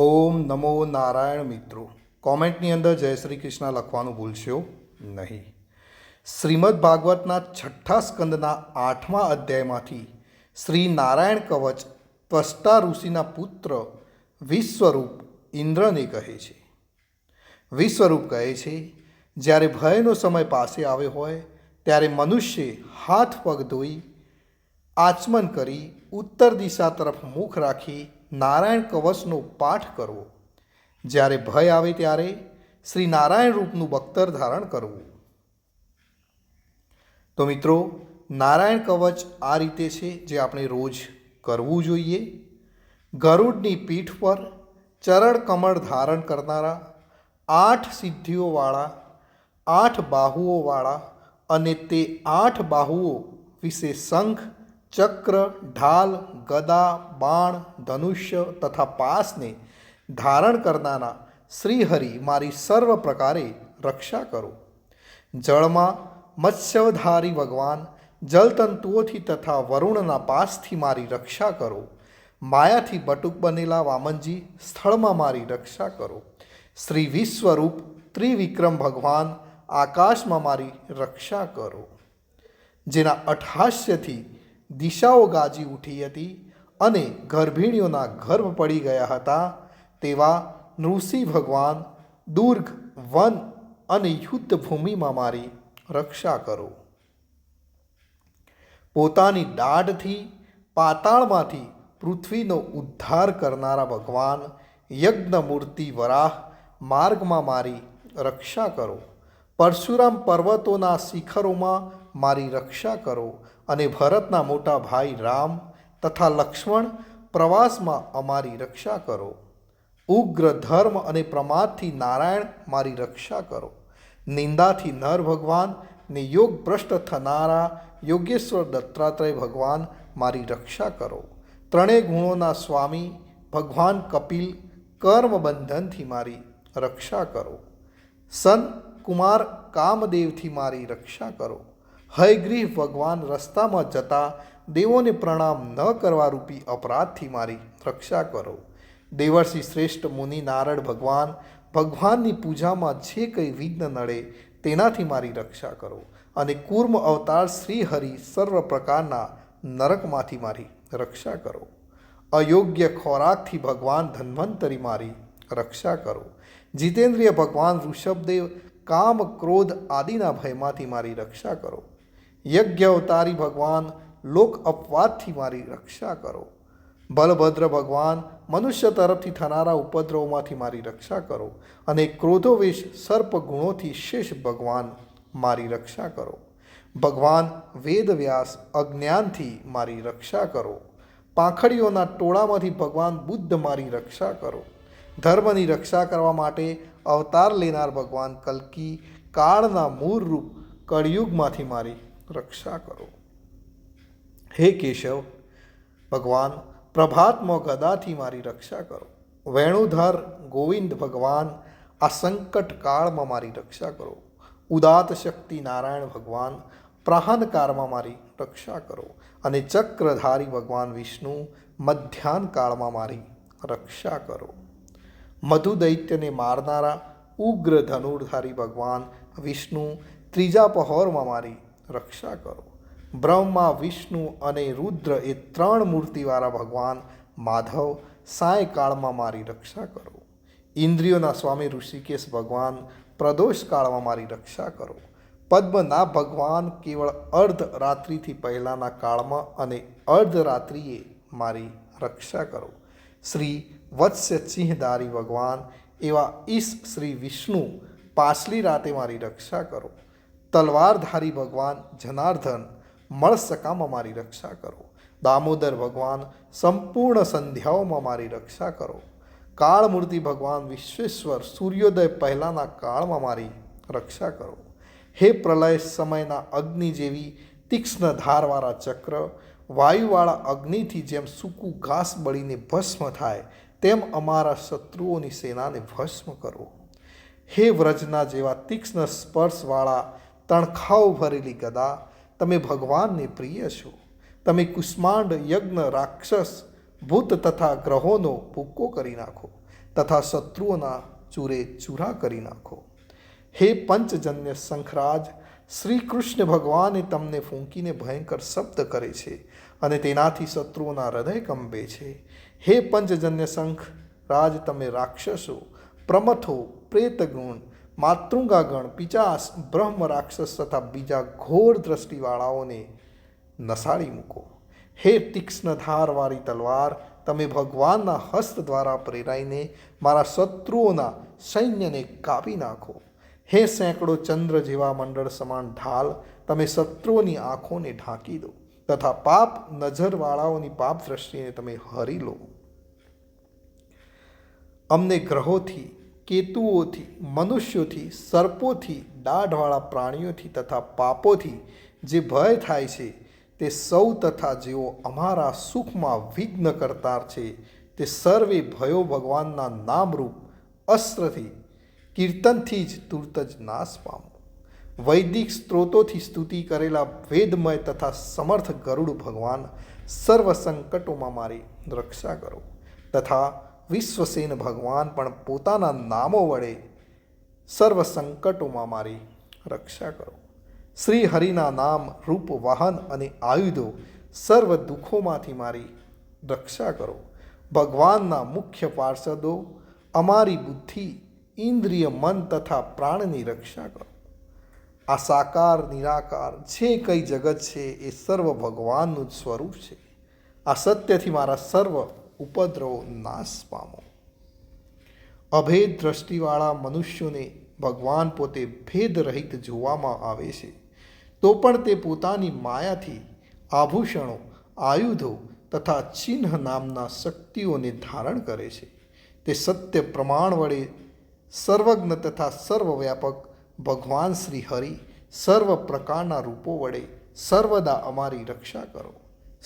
ઓમ નમો નારાયણ મિત્રો. કોમેન્ટની અંદર જય શ્રી કૃષ્ણ લખવાનું ભૂલશો નહીં. શ્રીમદ ભાગવતના છઠ્ઠા સ્કંદના આઠમા અધ્યાયમાંથી શ્રી નારાયણ કવચ ત્વષ્ટા ઋષિના પુત્ર વિશ્વરૂપ ઇન્દ્રને કહે છે. વિશ્વરૂપ કહે છે, જ્યારે ભયનો સમય પાસે આવ્યો હોય, ત્યારે મનુષ્ય હાથ પગ ધોઈ, આચમન કરી ઉત્તર દિશા તરફ મુખ રાખી નારાયણ કવચનો પાઠ કરવો. જ્યારે ભય આવે ત્યારે શ્રી નારાયણ રૂપનું બખ્તર ધારણ કરવું. તો મિત્રો, નારાયણ કવચ આ રીતે છે જે આપણે રોજ કરવું જોઈએ. ગરુડની પીઠ પર ચરણ કમળ ધારણ કરનારા આઠ સિદ્ધિઓવાળા, આઠ બાહુઓવાળા અને તે આઠ બાહુઓ વિશે શંખ ચક્ર, ઢાલ, ગદા, બાણ, ધનુષ્ય તથા પાસને ધારણ કરનારા શ્રીહરિ મારી સર્વ પ્રકારે રક્ષા કરો. જળમાં મત્સ્યધારી ભગવાન, જલતંતુઓથી તથા વરુણના પાસથી મારી રક્ષા કરો. માયાથી બટુક બનેલા વામનજી સ્થળમાં મારી રક્ષા કરો. શ્રી વિશ્વરૂપ ત્રિવિક્રમ ભગવાન, આકાશમાં મારી રક્ષા કરો. જેના અઠહાસ્યથી દિશાઓ ગાજી ઉઠી હતી અને ગર્ભિણીઓના ગર્ભ પડી ગયા હતા તેવા નૃષિ ભગવાન દુર્ગ, વન અને યુદ્ધ ભૂમિમાં મારી રક્ષા કરો. પોતાની દાઢથી પાતાળમાંથી પૃથ્વીનો ઉદ્ધાર કરનારા ભગવાન યજ્ઞમૂર્તિ વરાહ માર્ગમાં મારી રક્ષા કરો. પરશુરામ પર્વતોના શિખરોમાં મારી રક્ષા કરો અને ભરતના મોટા ભાઈ રામ તથા લક્ષ્મણ પ્રવાસમાં અમારી રક્ષા કરો. ઉગ્ર ધર્મ અને પ્રમાદથી નારાયણ મારી રક્ષા કરો. નિંદાથી નર ભગવાન ને યોગ ભ્રષ્ટ થનારા યોગેશ્વર દત્તાત્રેય ભગવાન મારી રક્ષા કરો. ત્રણેય ગુણોના સ્વામી ભગવાન કપિલ કર્મ બંધનથી મારી રક્ષા કરો. સંત કુમાર કામદેવથી મારી રક્ષા કરો. હયગ્રીહ ભગવાન રસ્તામાં જતા દેવોને પ્રણામ ન કરવા રૂપી અપરાધથી મારી રક્ષા કરો. દેવર્ષિ શ્રેષ્ઠ મુનિ નારદ ભગવાન ભગવાનની પૂજામાં જે કંઈ વિઘ્ન નડે તેનાથી મારી રક્ષા કરો અને કૂર્મ અવતાર શ્રી હરિ સર્વ પ્રકારના નરકમાંથી મારી રક્ષા કરો. અયોગ્ય ખોરાકથી ભગવાન ધન્વંતરી મારી રક્ષા કરો. જીતેન્દ્રિય ભગવાન ઋષભદેવ કામ, ક્રોધ આદિના ભયમાંથી મારી રક્ષા કરો. યજ્ઞ અવતારી ભગવાન, લોક અપવાદથી મારી રક્ષા કરો. બલભદ્ર ભગવાન, મનુષ્ય તરફથી થનારા ઉપદ્રવમાંથી મારી રક્ષા કરો અને ક્રોધોવેશ, સર્પ ગુણોથી શેષ ભગવાન મારી રક્ષા કરો. ભગવાન, વેદવ્યાસ અજ્ઞાનથી મારી રક્ષા કરો. પાંખડીઓના ટોળામાંથી ભગવાન બુદ્ધ મારી રક્ષા કરો. ધર્મની રક્ષા કરવા માટે અવતાર લેનાર ભગવાન કલ્કી કાળના મૂળ રૂપ કળિયુગમાંથી મારી રક્ષા કરો. હે કેશવ, ભગવાન, પ્રભાતમાં ગદાથી મારી રક્ષા કરો. વેણુધર, ગોવિંદ ભગવાન, આ સંકટ કાળમાં મારી રક્ષા કરો. ઉદાત શક્તિ નારાયણ ભગવાન પ્રહાનકાળમાં મારી રક્ષા કરો. અને ચક્રધારી ભગવાન વિષ્ણુ, મધ્યાહન કાળમાં મારી રક્ષા કરો. મધુ દૈત્યને મારનારા ઉગ્ર ધનુર્ધારી ભગવાન વિષ્ણુ ત્રીજા પહોરમાં મારી રક્ષા કરો. બ્રહ્મા, વિષ્ણુ અને રુદ્ર એ ત્રણ મૂર્તિવાળા ભગવાન માધવ સાંયકાળમાં મારી રક્ષા કરો. ઇન્દ્રિયોના સ્વામી ઋષિકેશ ભગવાન પ્રદોષ કાળમાં મારી રક્ષા કરો. પદ્મના ભગવાન કેવળ અર્ધ રાત્રિથી પહેલાંના કાળમાં અને અર્ધરાત્રિએ મારી રક્ષા કરો. શ્રી વત્સ્ય સિંહધારી ભગવાન એવા ઈશ શ્રી વિષ્ણુ પાછલી રાતે મારી રક્ષા કરો. તલવારધારી ભગવાન જનાર્દન મળસકામાં મારી રક્ષા કરો. દામોદર ભગવાન સંપૂર્ણ સંધ્યાઓમાં મારી રક્ષા કરો. કાળમૂર્તિ ભગવાન વિશ્વેશ્વર સૂર્યોદય પહેલાંના કાળમાં મારી રક્ષા કરો. હે પ્રલય સમયના અગ્નિ જેવી તીક્ષ્ણ ધારવાળા ચક્ર, વાયુવાળા અગ્નિથી જેમ સૂકું ઘાસ બળીને ભસ્મ થાય તેમ અમારા શત્રુઓની સેનાને ભસ્મ કરો હે વ્રજના જેવા તીક્ષ્ણ સ્પર્શવાળા તણખાઓ ભરેલી ગદા, તમે ભગવાનને પ્રિય છો. તમે કુષ્માંડ, યજ્ઞ, રાક્ષસ, ભૂત તથા ગ્રહોનો ભૂક્કો કરી નાખો તથા શત્રુઓના ચૂરે ચૂરા કરી નાખો. હે પંચજન્ય શંખરાજ શ્રી કૃષ્ણ ભગવાને તમને ફૂંકીને ભયંકર શબ્દ કરે છે અને તેનાથી શત્રુઓના હૃદય કંબે છે. હે પંચજન્ય શંખ રાજ તમે રાક્ષસો, પ્રમથો, પ્રેતગુણ, માતૃંગાગણ, પિચાસ, બ્રહ્મ રાક્ષસ તથા બીજા ઘોર દ્રષ્ટિવાળાઓને નસાડી મૂકો. હે તીક્ષ્ણ ધારવાળી તલવાર, તમે ભગવાનના હસ્ત દ્વારા પ્રેરાઈને મારા શત્રુઓના સૈન્યને કાપી નાખો. હે સેંકડો ચંદ્ર જેવા મંડળ સમાન ઢાલ, તમે શત્રુઓની આંખોને ઢાંકી દો. તથા પાપ નજરવાળાઓની પાપ દ્રષ્ટિને તમે હરી લો. અમને ગ્રહોથી, કેતુઓથી, મનુષ્યોથી, સર્પોથી, દાઢવાળા પ્રાણીઓથી તથા પાપોથી જે ભય થાય છે, તે સૌ તથા જેઓ અમારા સુખમાં વિઘ્ન કરતા છે, તે સર્વે ભયો ભગવાનના નામરૂપ અસ્ત્રથી, કીર્તનથી જ તુરત જ નાશ પામો. વૈદિક સ્ત્રોતોથી સ્તુતિ કરેલા વેદમય તથા સમર્થ ગરુડ ભગવાન સર્વ સંકટોમાં મારી રક્ષા કરો. તથા વિશ્વસેન ભગવાન પણ પોતાના નામો વડે સર્વ સંકટોમાં મારી રક્ષા કરો. શ્રી હરિના નામ, રૂપ, વાહન અને આયુધો સર્વ દુઃખોમાંથી મારી રક્ષા કરો. ભગવાનના મુખ્ય પાર્ષદો, અમારી બુદ્ધિ, ઇન્દ્રિય, મન તથા પ્રાણની રક્ષા કરો. આ સાકાર નિરાકાર જે કંઈ જગત છે એ સર્વ ભગવાનનું જ સ્વરૂપ છે. આ સત્યથી મારા સર્વ ઉપદ્રવો નાશ પામો. અભેદ દ્રષ્ટિવાળા મનુષ્યોને ભગવાન પોતે ભેદરહિત જોવામાં આવે છે. તો પણ તે પોતાની માયાથી આભૂષણો, આયુધો તથા ચિહ્ન નામના શક્તિઓને ધારણ કરે છે. તે સત્ય પ્રમાણ વડે સર્વજ્ઞ તથા સર્વવ્યાપક ભગવાન શ્રી હરિ સર્વ પ્રકારના રૂપો વડે સર્વદા અમારી રક્ષા કરો.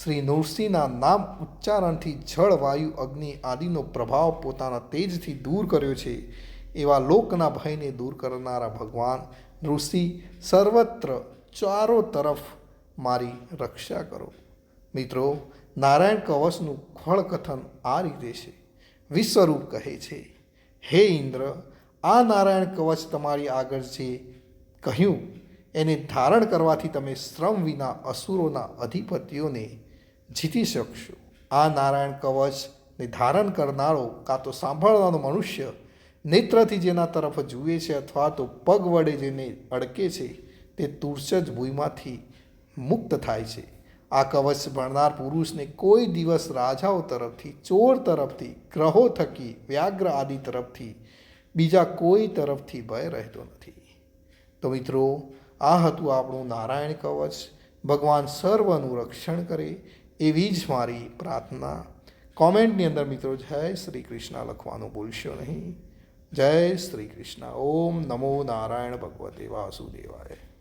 શ્રી નૃસિંહના નામ ઉચ્ચારણથી જળ, વાયુ, અગ્નિ આદિનો પ્રભાવ પોતાના તેજથી દૂર કર્યો છે. એવા લોકના ભયને દૂર કરનારા ભગવાન નૃસિંહ સર્વત્ર ચારો તરફ મારી રક્ષા કરો. મિત્રો, નારાયણ કવચનું ખળકથન આ રીતે છે. વિશ્વરૂપ કહે છે, હે ઇન્દ્ર આ નારાયણ કવચ તમારી આગળ જે કહ્યું, એને ધારણ કરવાથી તમે શ્રમ વિના અસુરોના અધિપતિઓને જીતી શકશો. આ નારાયણ કવચને ધારણ કરનારો કાં તો સાંભળનારો મનુષ્ય નેત્રથી જેના તરફ જુએ છે અથવા તો પગ વડે જેને અડકે છે, તે તુરસ જ ભૂઈમાંથી મુક્ત થાય છે. આ કવચ ભણનાર પુરુષને કોઈ દિવસ રાજાઓ તરફથી, ચોર તરફથી, ગ્રહો થકી, વ્યાઘ્ર આદિ તરફથી બીજા કોઈ તરફથી ભય રહેતો નથી. તો મિત્રો, આ હતું આપણું નારાયણ કવચ. ભગવાન સર્વનું રક્ષણ કરે એવી જ મારી પ્રાર્થના. કોમેન્ટની અંદર મિત્રો, જય શ્રી કૃષ્ણ લખવાનું ભૂલશો નહીં. જય શ્રી કૃષ્ણ. ઓમ નમો નારાયણ ભગવતે વાસુદેવાય.